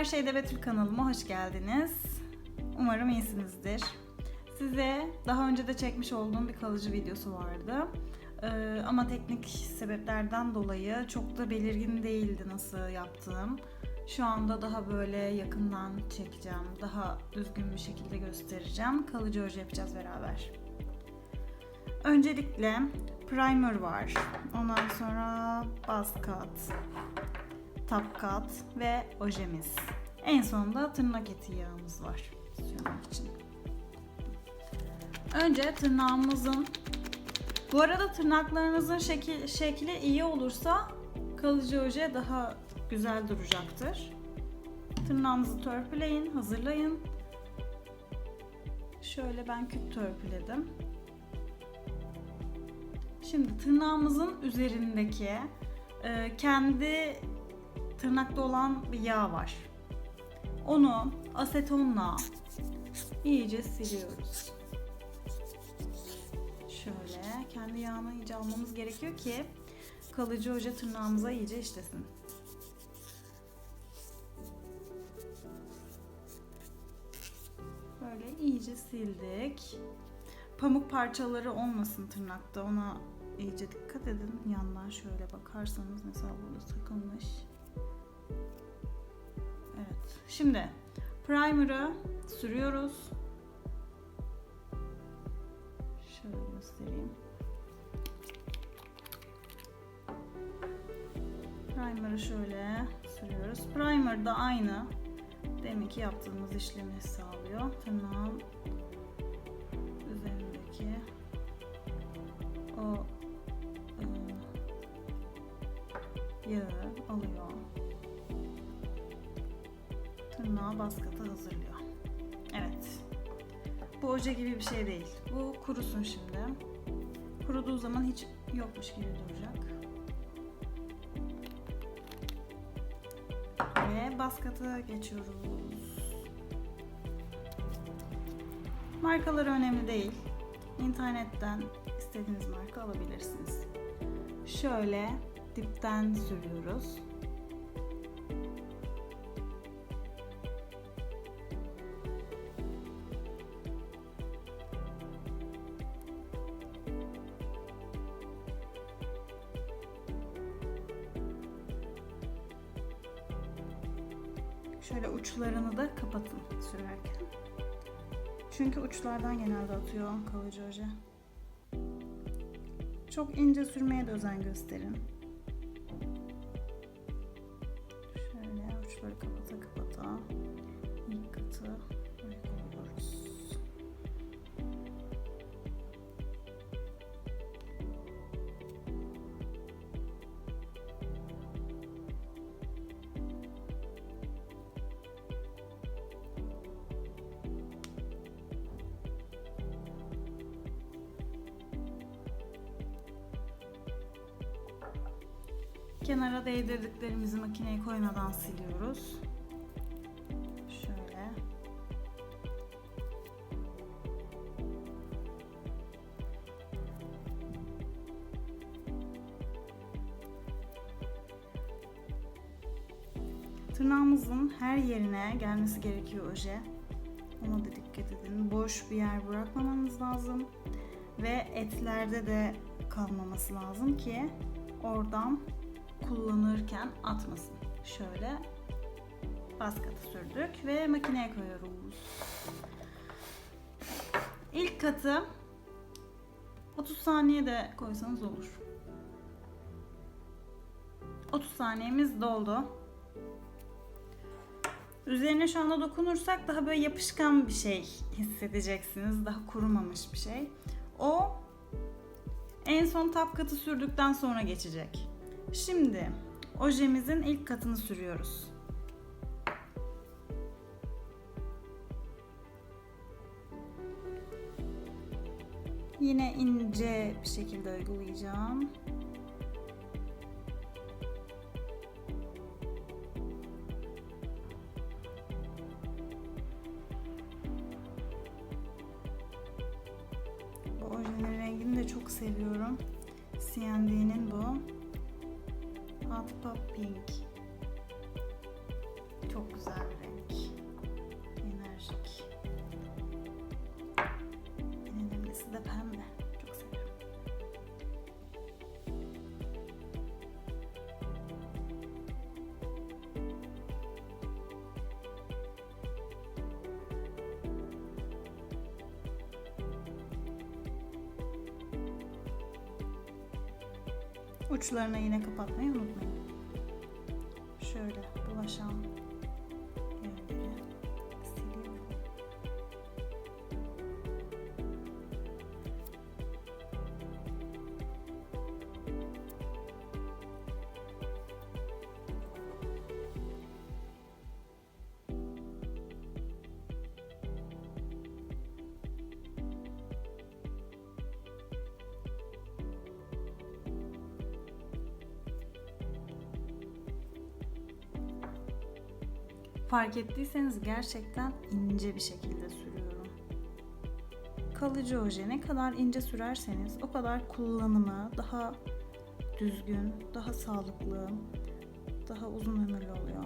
Her Şeyde Betül kanalıma hoş geldiniz. Umarım iyisinizdir. Size daha önce de çekmiş olduğum bir kalıcı videosu vardı. Ee, ama teknik sebeplerden dolayı çok da belirgin değildi nasıl yaptığım. Şu anda daha böyle yakından çekeceğim. Daha düzgün bir şekilde göstereceğim. Kalıcı oje yapacağız beraber. Öncelikle primer var. Ondan sonra baz kat, top kat ve ojemiz. En sonunda tırnak eti yağımız var sürmek için. Önce tırnağımızın bu arada tırnaklarınızın şekil, şekli iyi olursa kalıcı oje daha güzel duracaktır. Tırnağınızı törpüleyin, hazırlayın. Şöyle ben küp törpüledim. Şimdi tırnağımızın üzerindeki e, kendi tırnakta olan bir yağ var. Onu asetonla iyice siliyoruz. Şöyle kendi yağını iyice almamız gerekiyor ki kalıcı oje tırnağımıza iyice işlesin. Böyle iyice sildik. Pamuk parçaları olmasın tırnakta. Ona iyice dikkat edin. Yandan şöyle bakarsanız mesela burada takılmış. Şimdi primer'ı sürüyoruz. Şöyle göstereyim. Primer'ı şöyle sürüyoruz. Primer da aynı deminki yaptığımız işlemi sağlıyor. Tırnağın üzerindeki o e, yağı alıyor. Tırnağa baskıtı hazırlıyor. Evet. Bu oje gibi bir şey değil. Bu kurusun şimdi. Kuruduğu zaman hiç yokmuş gibi duracak. Ve baskıta geçiyoruz. Markaları önemli değil. İnternetten istediğiniz marka alabilirsiniz. Şöyle dipten sürüyoruz. Şöyle uçlarını da kapatın sürerken. Çünkü uçlardan genelde atıyor kalıcı oje. Çok ince sürmeye de özen gösterin. Kenara değdirdiklerimizi makineye koymadan siliyoruz. Şöyle. Tırnağımızın her yerine gelmesi gerekiyor oje. Ona da dikkat edin. Boş bir yer bırakmamanız lazım. Ve etlerde de kalmaması lazım ki oradan kullanırken atmasın. Şöyle baskatı sürdük ve makineye koyuyoruz. İlk katı 30 saniye de koysanız olur. 30 saniyemiz doldu. Üzerine şu anda dokunursak daha böyle yapışkan bir şey hissedeceksiniz. Daha kurumamış bir şey. O en son tap katı sürdükten sonra geçecek. Şimdi ojemizin ilk katını sürüyoruz. Yine ince bir şekilde uygulayacağım. Bu ojenin rengini de çok seviyorum. CND'nin bu. Pop Pink. Çok güzel bir renk. Enerjik. En önemlisi de pembe. Uçlarına yine kapatmayı unutmayın. Şöyle bulaşan Fark ettiyseniz gerçekten ince bir şekilde sürüyorum. Kalıcı oje ne kadar ince sürerseniz o kadar kullanımı daha düzgün, daha sağlıklı, daha uzun ömürlü oluyor.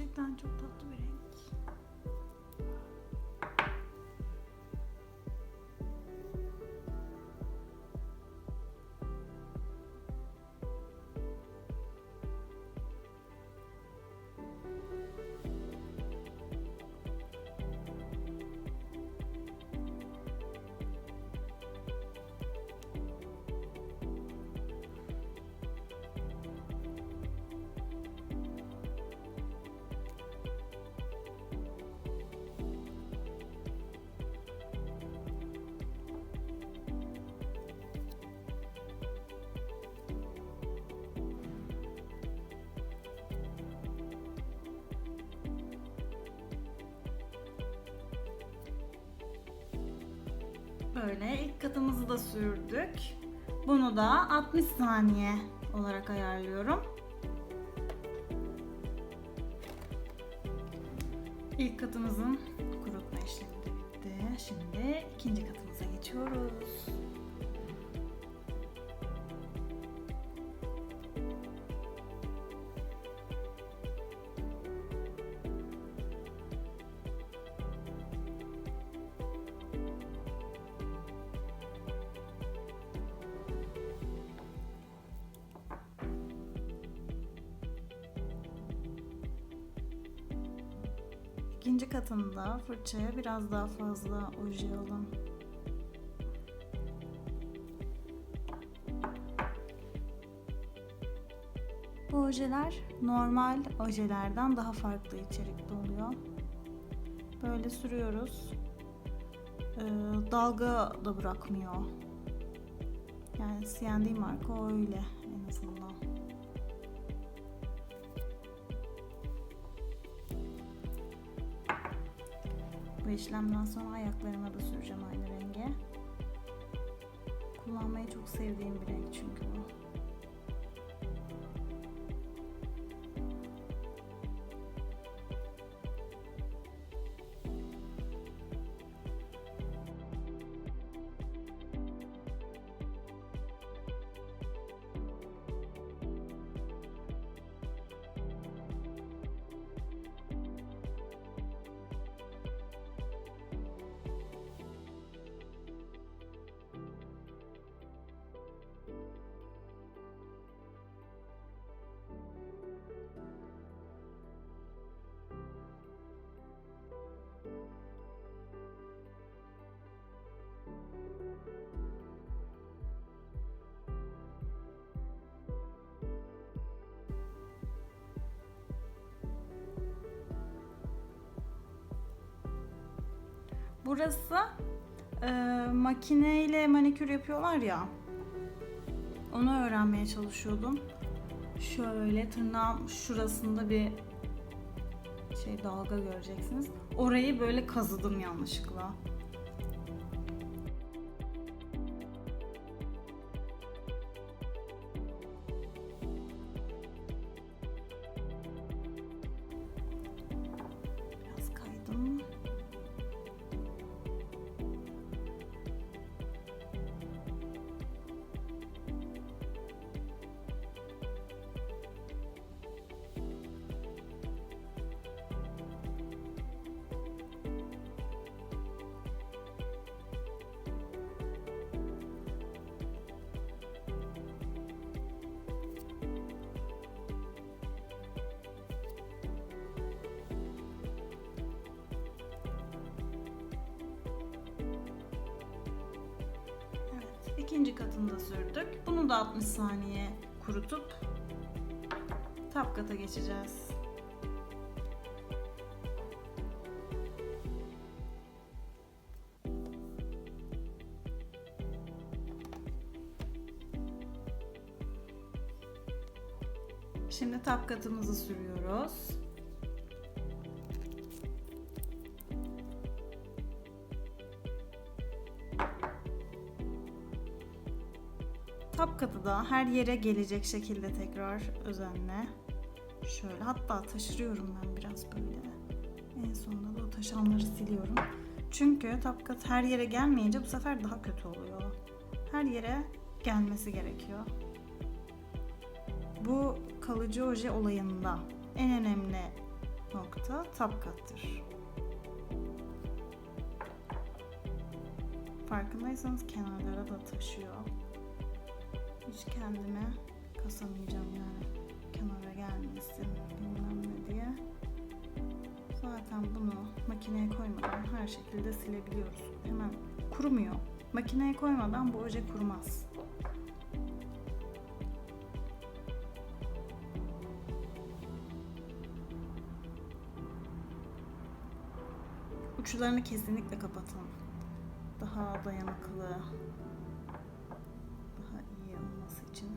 Gerçekten çok tatlı bir renk. Böyle ilk katımızı da sürdük. Bunu da 60 saniye olarak ayarlıyorum. İlk katımızın kurutma işlemi bitti. Şimdi ikinci katımıza geçiyoruz. İkinci katında fırçaya biraz daha fazla oje alın. Bu ojeler normal ojelerden daha farklı içerikte oluyor. Böyle sürüyoruz. Ee, dalga da bırakmıyor. Yani CND marka öyle İşlemden sonra ayaklarıma da süreceğim aynı renge. Kullanmayı çok sevdiğim bir renk çünkü bu. Burası e, makineyle manikür yapıyorlar ya. Onu öğrenmeye çalışıyordum. Şöyle tırnağım şurasında bir şey dalga göreceksiniz. Orayı böyle kazıdım yanlışlıkla. İkinci katını da sürdük. Bunu da 60 saniye kurutup tap kata geçeceğiz. Şimdi tap katımızı sürüyoruz. Da her yere gelecek şekilde tekrar özenle. Şöyle hatta taşırıyorum ben biraz böyle. En sonunda da o taşanları siliyorum. Çünkü tap kat her yere gelmeyince bu sefer daha kötü oluyor. Her yere gelmesi gerekiyor. Bu kalıcı oje olayında en önemli nokta tap kattır. Farkındaysanız kenarlara da taşıyor. Hiç kendime kasamayacağım yani. Kenara gelmesin bilmem ne diye. Zaten bunu makineye koymadan her şekilde silebiliyoruz. Hemen kurumuyor. Makineye koymadan bu oje kurumaz. Uçlarını kesinlikle kapatalım. Daha dayanıklı, için.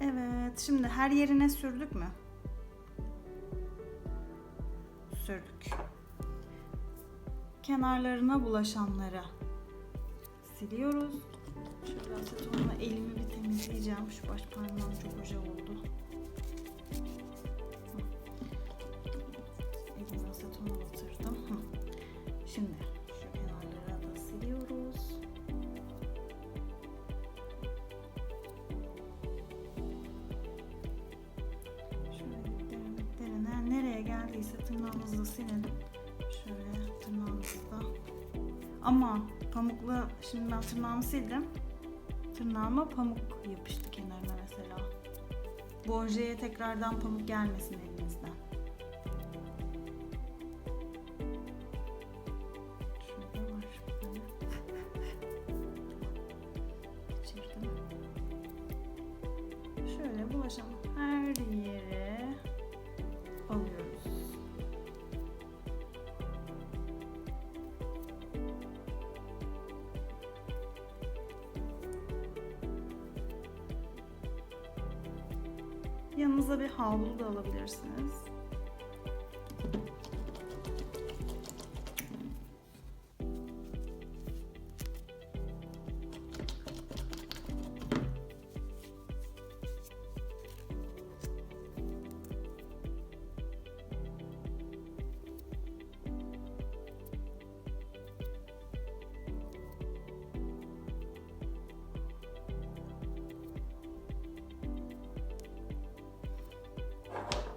Evet, şimdi her yerine sürdük mü? Sürdük. Kenarlarına bulaşanları siliyoruz. Şöyle asetonla elimi bir temizleyeceğim. Şu baş parmağım çok oje oldu. Şimdi şu kenarlara da siliyoruz. Şöyle diplerine nereye geldiyse tırnağımızla silelim. Şöyle tırnağımızla. Ama pamukla şimdi ben tırnağımı sildim. Tırnağıma pamuk yapıştı kenarına mesela. Bu tekrardan pamuk gelmesin elinizden. Yanınıza bir havlu da alabilirsiniz.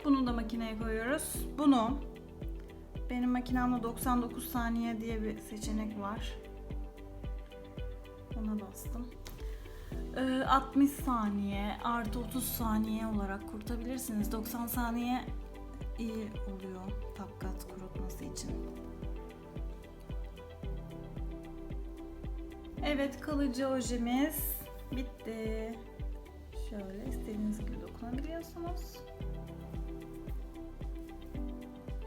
Bunu da makineye koyuyoruz. Bunu benim makinemde 99 saniye diye bir seçenek var. Ona bastım. Ee, 60 saniye artı 30 saniye olarak kurutabilirsiniz. 90 saniye iyi oluyor tapkat kurutması için. Evet kalıcı ojemiz bitti. görüyorsunuz.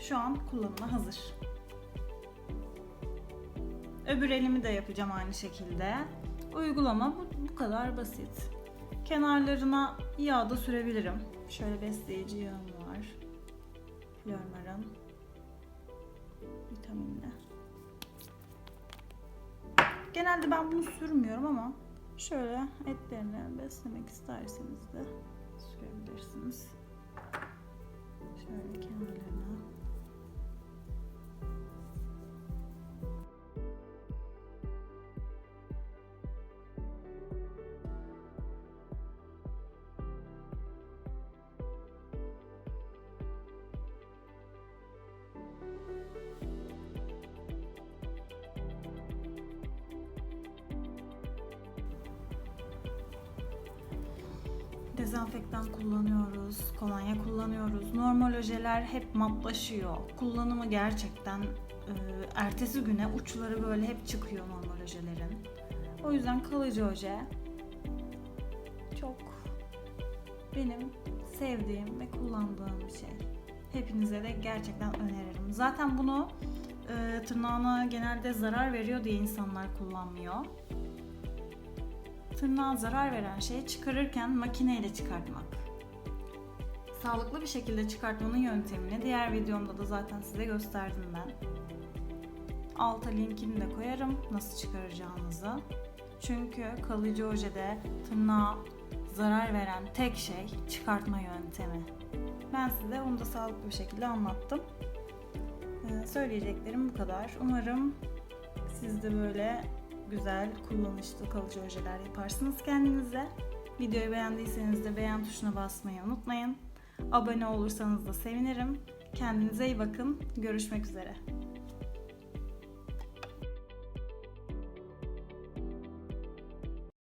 Şu an kullanıma hazır. Öbür elimi de yapacağım aynı şekilde. Uygulama bu, bu kadar basit. Kenarlarına yağ da sürebilirim. Şöyle besleyici yağım var. Flormar'ın vitaminli. Genelde ben bunu sürmüyorum ama şöyle etlerini beslemek isterseniz de sürebilirsiniz. Dezenfektan kullanıyoruz, kolonya kullanıyoruz. Normal ojeler hep matlaşıyor. Kullanımı gerçekten e, ertesi güne uçları böyle hep çıkıyor normal ojelerin. O yüzden kalıcı oje çok benim sevdiğim ve kullandığım bir şey. Hepinize de gerçekten öneririm. Zaten bunu e, tırnağına genelde zarar veriyor diye insanlar kullanmıyor tırnağa zarar veren şeyi çıkarırken makineyle çıkartmak. Sağlıklı bir şekilde çıkartmanın yöntemini diğer videomda da zaten size gösterdim ben. Alta linkini de koyarım nasıl çıkaracağınızı. Çünkü kalıcı ojede tırnağa zarar veren tek şey çıkartma yöntemi. Ben size onu da sağlıklı bir şekilde anlattım. Ee, söyleyeceklerim bu kadar. Umarım siz de böyle güzel, kullanışlı kalıcı ojeler yaparsınız kendinize. Videoyu beğendiyseniz de beğen tuşuna basmayı unutmayın. Abone olursanız da sevinirim. Kendinize iyi bakın. Görüşmek üzere.